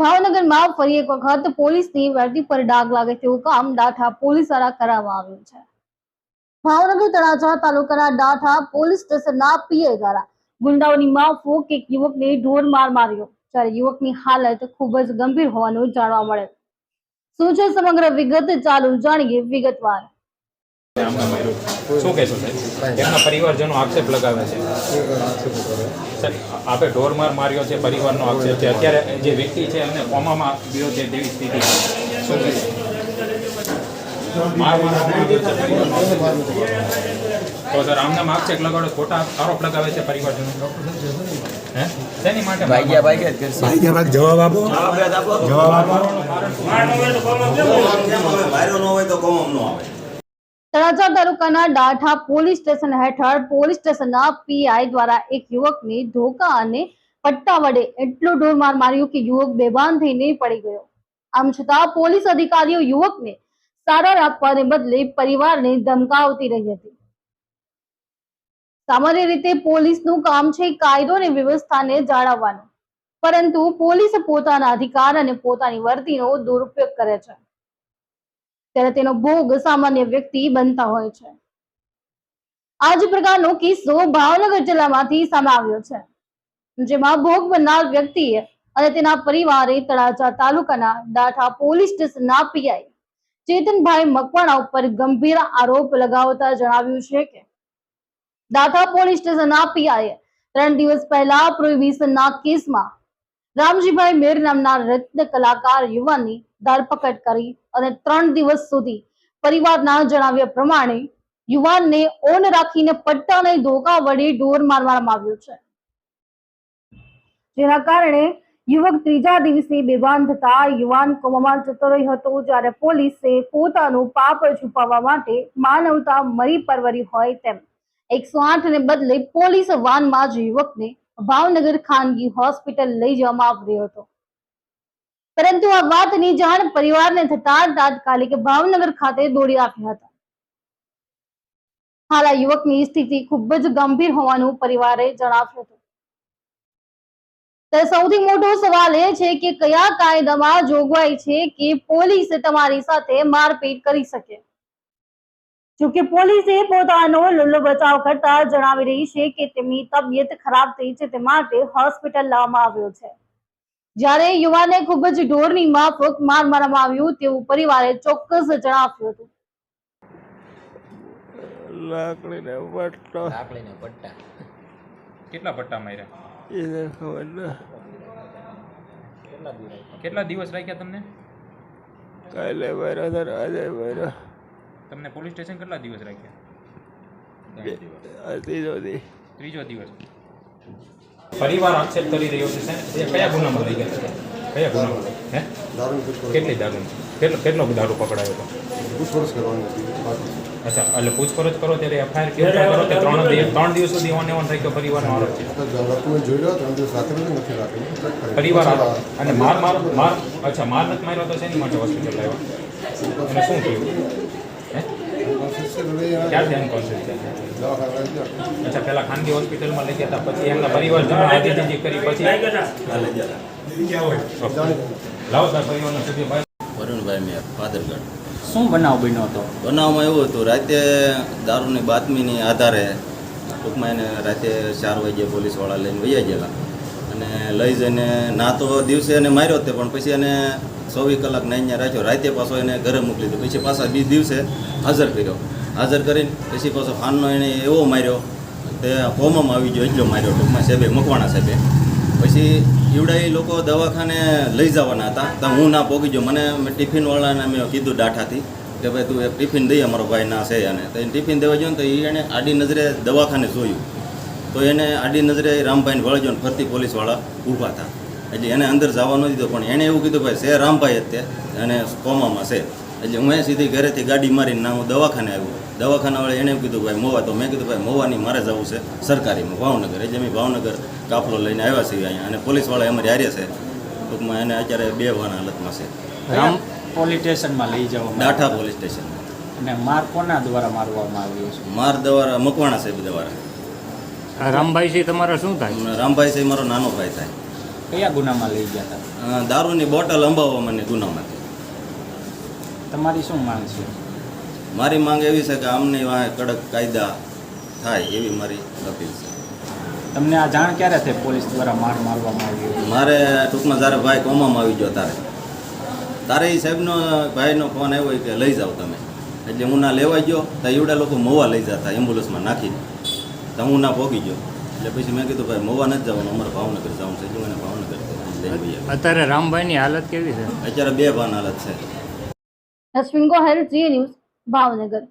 ભાવનગરમાં ફરી એક વખત પોલીસની વર્દી પર ડાઘ લાગે તેવું કામ ડાઠા પોલીસ દ્વારા કરવામાં આવ્યું છે ભાવનગર તળાજા તાલુકાના ડાઠા પોલીસ સ્ટેશનના પીઆઈ દ્વારા ગુંડાઓની માફોક એક યુવકને ઢોર માર માર્યો, જ્યારે યુવકની હાલત ખૂબ જ ગંભીર હોવાનું જાણવા મળે શું છે સમગ્ર વિગત ચાલુ જાણીએ વિગતવાર. શું કહેશો સાહેબ એમના પરિવારજનો આક્ષેપ લગાવે છે સાહેબ આપે ઢોરમાર માર્યો છે પરિવારનો આક્ષેપ છે અત્યારે જે વ્યક્તિ છે એમને કોમામાં ગયો છે તેવી સ્થિતિ શું? માર તો સર આમનામ આક્ષેપ લગાડો ખોટા આરોપ લગાવે છે પરિવારજનો હે માટે માર ભાગ્યા ભાગ્યા જ કરશે ભાઈ જવાબ આપો જવાબ આપો માર્યો ન હોય તો કોમમ ન આવે તળાજા તાલુકાના ડાઠા પોલીસ સ્ટેશન હેઠળ પોલીસ સ્ટેશનના પીઆઈ દ્વારા એક યુવકને ધોકા અને પટ્ટા વડે એટલો ઢોરમાર માર્યો કે યુવક બેભાન થઈને પડી ગયો. આમ છતાં પોલીસ અધિકારીઓ યુવકને સારવાર આપવાને બદલે પરિવારને ધમકાવતી રહી હતી. સામાન્ય રીતે પોલીસનું કામ છે કાયદો અને વ્યવસ્થાને જાળવવાનું. પરંતુ પોલીસ પોતાના અધિકાર અને પોતાની વર્તીનો દુરુપયોગ કરે છે. ત્યારે તેનો ભોગ સામાન્ય વ્યક્તિ બનતા હોય છે. આ જ પ્રકારનો કિસ્સો ભાવનગર જિલ્લામાંથી સામે આવ્યો છે. જેમાં ભોગ બનનાર વ્યક્તિએ અને તેના પરિવારે તળાજા તાલુકાના ડાઠા પોલીસ સ્ટેશનના પીઆઈ ચેતનભાઈ મકવાણા ઉપર ગંભીર આરોપ લગાવતા જણાવ્યું છે કે ડાઠા પોલીસ સ્ટેશનના પીઆઈએ ત્રણ દિવસ પહેલા પ્રોહિબિશનના કેસમાં રામજીભાઈ મેર નામના રત્ન કલાકાર યુવાનની ધરપકડ કરી અને ત્રણ દિવસ સુધી પરિવારના જણાવ્યા પ્રમાણે યુવાનને ઓન રાખીને પટ્ટા અને ધોકા વડે ઢોર મારવામાં આવ્યો છે. જેના કારણે યુવક ત્રીજા દિવસે બેભાન થતા યુવાન કોમામાં જતો રહ્યો હતો જ્યારે પોલીસે પોતાનું પાપ છુપાવવા માટે માનવતા મરી પરવરી હોય તેમ. એકસો આઠ ને બદલે પોલીસ વાનમાં જ યુવકને ભાવનગર ખાનગી હોસ્પિટલ લઈ જવામાં આવ્યો હતો. પરંતુ આ વાતની જાણ પરિવારને થતા તાત્કાલિક ભાવનગર ખાતે દોડી આવ્યા હતા. હાલ આ યુવકની સ્થિતિ ખૂબ જ ગંભીર હોવાનું પરિવારે જણાવ્યું હતું. સૌથી મોટો સવાલ એ છે કે કયા કાયદામાં જોગવાઈ છે કે પોલીસ તમારી સાથે મારપીટ કરી શકે? જોકે પોલીસે પોતાનો લુલ્લો બચાવ કરતા જણાવી રહી છે કે તેમની તબિયત ખરાબ થઈ છે તે માટે હોસ્પિટલ લાવવામાં આવ્યો છે. જ્યારે યુવાને ખૂબ જ ઢોરની માફક માર મારવામાં આવ્યું તેવું પરિવારે ચોક્કસ જણાવ્યું હતું. લાકડીને પટ્ટો લાકડીને પટ્ટા કેટલા પટ્ટા માર્યા? એને ખબર ના. કેટલા દિવસ કેટલા દિવસ રાખ્યા તમને? કાલે માર્યો આજે માર્યો તમને પોલીસ સ્ટેશન કેટલા દિવસ રાખ્યા? આ ત્રીજો દિવસ. ત્રીજો દિવસ. પરિવાર આક્ષેપ કરી રહ્યો છે. એ કયા ગુનામાં લઈ ગયા છે? કયા ગુનામાં? હે? કેટલી દારૂ કેટલો કેટલો દારૂ પકડાયો હતો? પૂછપરછ કરવાની હતી. અચ્છા એટલે પૂછપરછ કરો ત્યારે એફઆઈઆર કેમ કરો? તે ત્રણ દિવસ ત્રણ દિવસ સુધી ઓન ઓન રાખ્યો પરિવારનો આરોપ છે. જોઈ લો ત્રણ દિવસ રાખેલું નથી રાખેલું પરિવાર અને માર માર માર અચ્છા માર નથી માર્યો તો શેની માટે હોસ્પિટલ લાવ્યા અને શું થયું? અચ્છા પેલા ખાનગી હોસ્પિટલમાં લઈ ગયા હતા પછી એમના પરિવારજનો આદિત્યજી કરી પછી? લાવો સાહેબ પરિવારના સભ્ય વરુણભાઈ મેં પાદરગઢ. શું બનાવ બન્યો હતો? બનાવમાં એવું હતું રાતે દારૂની બાતમીની આધારે ટૂંકમાં એને રાતે ચાર વાગ્યે પોલીસવાળા લઈને વૈયા ગયેલા. અને લઈ જઈને ના તો દિવસે એને માર્યો તે, પણ પછી એને ચોવીસ કલાક નાઈને રાખ્યો. રાતે પાછો એને ઘરે મોકલી દીધો. પછી પાછા બીજ દિવસે હાજર કર્યો. હાજર કરીને પછી પાછો ફાનનો એને એવો માર્યો તે કોમમાં આવી ગયો, એટલો માર્યો ટૂંકમાં સાહેબે, મકવાણા સાહેબે. પછી ઈવડા એ લોકો દવાખાને લઈ જવાના હતા. તો હું ના પોગી ગયો. મને મેં ટિફિનવાળાને મેં કીધું ડાઠાથી કે ભાઈ તું એક ટિફિન દઈ, અમારો ભાઈ ના છે અને તો એને ટિફિન દેવા ગયો ને તો એ એને આડી નજરે દવાખાને જોયું. તો એને આડી નજરે રામભાઈને વળજો ને ફરતી પોલીસવાળા ઊભા હતા એટલે એને અંદર જવા ન દીધો પણ એણે એવું કીધું ભાઈ છે રામભાઈ અત્યારે અને કોમામાં છે. એટલે હું એ સીધી ઘરેથી ગાડી મારીને ના હું દવાખાને આવ્યો. દવાખાનાવાળા એણે એવું કીધું ભાઈ મોવા. તો મેં કીધું ભાઈ મોવાની મારે જવું છે સરકારીમાં ભાવનગર. એટલે મેં ભાવનગર કાફલો લઈને આવ્યા છીએ અહીંયા. અને પોલીસવાળા અમારી હારે છે. ટૂંકમાં એને અત્યારે બે વાના હાલતમાં છે. રામ પોલીસ સ્ટેશનમાં લઈ જવા ડાઠા પોલીસ સ્ટેશન અને માર કોના દ્વારા મારવામાં આવ્યો છે? માર દ્વારા મકવાણા સાહેબ દ્વારા. રામભાઈ છે તમારા શું થાય? રામભાઈ છે મારો નાનો ભાઈ થાય. કયા ગુનામાં લઈ ગયા હતા? દારૂની બોટલ અંબાવવા મને ગુનામાંથી. તમારી શું માંગ છે? મારી માંગ એવી છે કે આમની વાંહે કડક કાયદા થાય એવી મારી અપીલ છે. તમને આ જાણ ક્યારે થઈ પોલીસ દ્વારા માર મારવામાં આવ્યો મારે ટૂંકમાં જ્યારે ભાઈ કોમામાં આવી ગયો તારે તારે એ સાહેબનો ભાઈનો ફોન આવ્યો કે લઈ જાઓ તમે. એટલે હું ના લેવા ગયો તો એવડા લોકો મોવા લઈ જતા એમ્બ્યુલન્સમાં નાખીને. તો હું ના પહોંચી ગયો. એટલે પછી મેં કીધું ભાઈ મોવા નથી જવાનું અમારે ભાવનગર જવાનું છે. એટલે મને ભાવનગર. અત્યારે રામભાઈની હાલત કેવી છે? અત્યારે બે ભાન હાલત છે. Ashwin Gohel Zee news Bhavnagar.